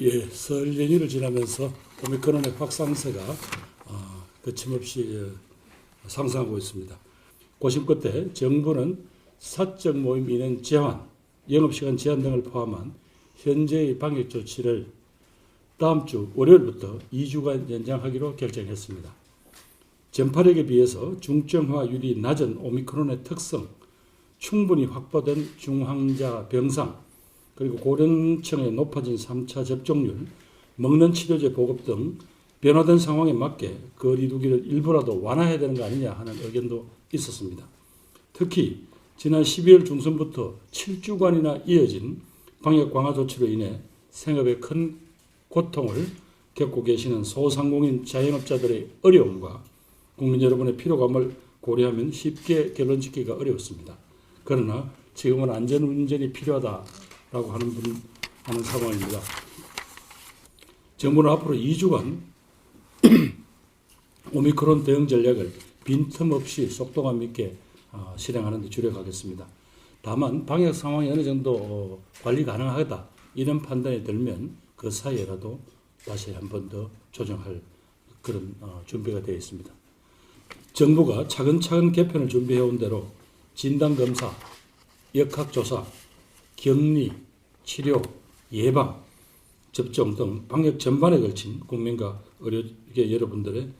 예, 설 연휴를 지나면서 오미크론의 확산세가 어, 거침없이 어, 상승하고 있습니다. 고심 끝에 정부는 사적 모임 인원 제한, 영업시간 제한 등을 포함한 현재의 방역 조치를 다음 주 월요일부터 2주간 연장하기로 결정했습니다. 전파력에 비해서 중증화율이 낮은 오미크론의 특성, 충분히 확보된 중환자 병상, 그리고 고령층의 높아진 3차 접종률, 먹는 치료제 보급 등 변화된 상황에 맞게 거리두기를 일부라도 완화해야 되는 거 아니냐 하는 의견도 있었습니다. 특히 지난 12월 중순부터 7주간이나 이어진 방역 강화 조치로 인해 생업에 큰 고통을 겪고 계시는 소상공인 자영업자들의 어려움과 국민 여러분의 피로감을 고려하면 쉽게 결론 짓기가 어려웠습니다. 그러나 지금은 안전운전이 필요하다 라고 하는 분 하는 상황입니다. 정부는 앞으로 2주간 오미크론 대응 전략을 빈틈없이 속도감 있게 어, 실행하는 데 주력하겠습니다. 다만 방역 상황이 어느 정도 어, 관리 가능하다 이런 판단이 들면 그 사이에라도 다시 한 번 더 조정할 그런 어, 준비가 되어 있습니다. 정부가 차근차근 개편을 준비해 온 대로 진단 검사, 역학 조사, 격리, 치료, 예방, 접종 등 방역 전반에 걸친 국민과 의료계 여러분들의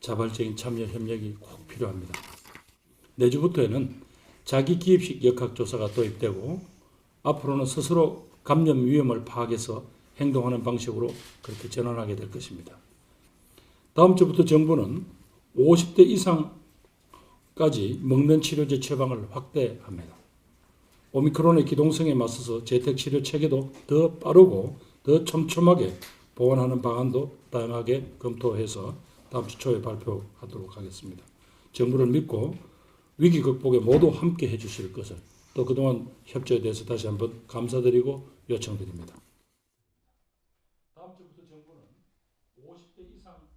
자발적인 참여 협력이 꼭 필요합니다. 내주부터에는 자기 기입식 역학조사가 도입되고 앞으로는 스스로 감염 위험을 파악해서 행동하는 방식으로 그렇게 전환하게 될 것입니다. 다음 주부터 정부는 50대 이상까지 먹는 치료제 처방을 확대합니다. 오미크론의 기동성에 맞서서 재택치료 체계도 더 빠르고 더 촘촘하게 보완하는 방안도 다양하게 검토해서 다음 주 초에 발표하도록 하겠습니다. 정부를 믿고 위기 극복에 모두 함께 해주실 것을 또 그동안 협조에 대해서 다시 한번 감사드리고 요청드립니다. 다음 주부터 정부는 50대 이상까지